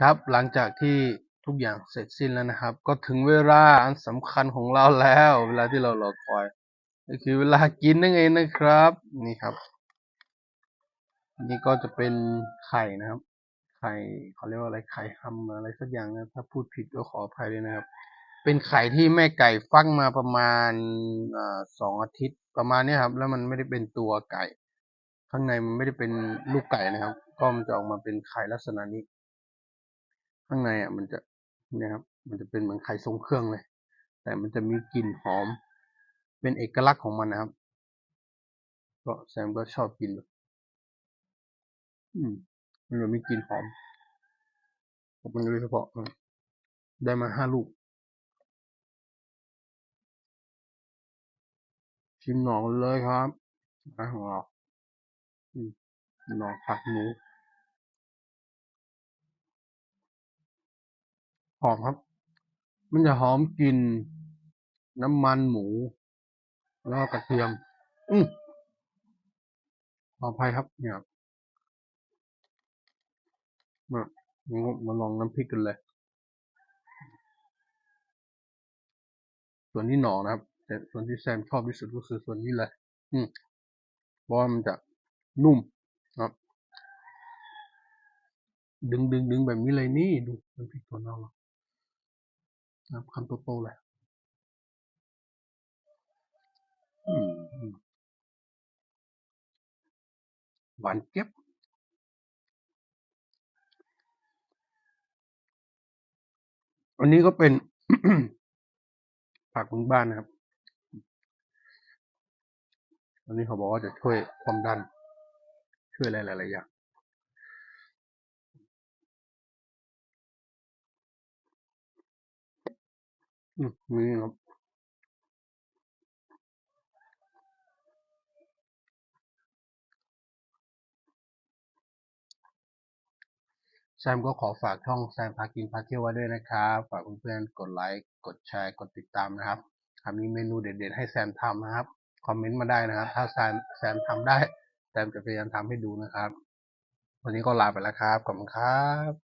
ครับหลังจากที่ทุกอย่างเสร็จสิ้นแล้วนะครับ ก็ถึงเวลาอันสำคัญของเราแล้ว เวลาที่เรารอคอยก็คือเวลากินนั่นเองนะครับ นี่ครับ นี่ก็จะเป็นไข่นะครับ ไข่เขาเรียกว่าอะไรไข่ฮัมอะไรสักอย่างนะถ้าพูดผิดก็ขออภัยด้วยนะครับ เป็นไข่ที่แม่ไก่ฟักมาประมาณสองอาทิตย์ประมาณนี้ครับ แล้วมันไม่ได้เป็นตัวไก่ ข้างในมันไม่ได้เป็นลูกไก่นะครับ ก็มันจะออกมาเป็นไข่ลักษณะนี้ ข้างในอะมันจะเนี่ยครับมันจะเป็นเหมือนไข่ทรงเครื่องเลย แต่มันจะมีกลิ่นหอม เป็นเอกลักษณ์ของมันนะครับ ก็แซมก็ชอบกินเลยอืมมันจะมีกลิ่นหอมผมเป็นโดยเฉพาะได้มาห้าลูก ชิมหนองเลยครับอาของเรหนองผักหมู หอมครับ มันจะหอมกลิ่นน้ำมันหมู แล้วกระเทียม อืมขออภัยครับ เนี่ยครับมามาลองน้ำพริกกันเลย ส่วนที่หนอนะครับ แต่ส่วนที่แซมชอบที่สุดก็คือส่วนนี้เลย อืมเพราะว่ามันจะนุ่มครับ ดึงดึงดึงแบบนี้เลยนี่ดูน้ำพริกตัวน้องเรา นะครับคำโตๆเลยอืมอืมหวานเก็บอันนี้ก็เป็นผักพื้นบ้านนะครับ อันนี้เขาบอกว่าจะช่วยความดัน ช่วยอะไรหลายๆอย่าง มีครับแซมก็ขอฝากช่องแซมพากินพาเที่ยวไว้ด้วยนะครับ ฝากเพื่อนๆกดไลค์ กดแชร์ กดติดตามนะครับถ้ามีเมนูเด็ดๆให้แซมทำนะครับ คอมเมนต์มาได้นะครับ ถ้าแซมแซมทำได้ แซมจะพยายามทำให้ดูนะครับ วันนี้ก็ลาไปแล้วครับ ขอบคุณครับ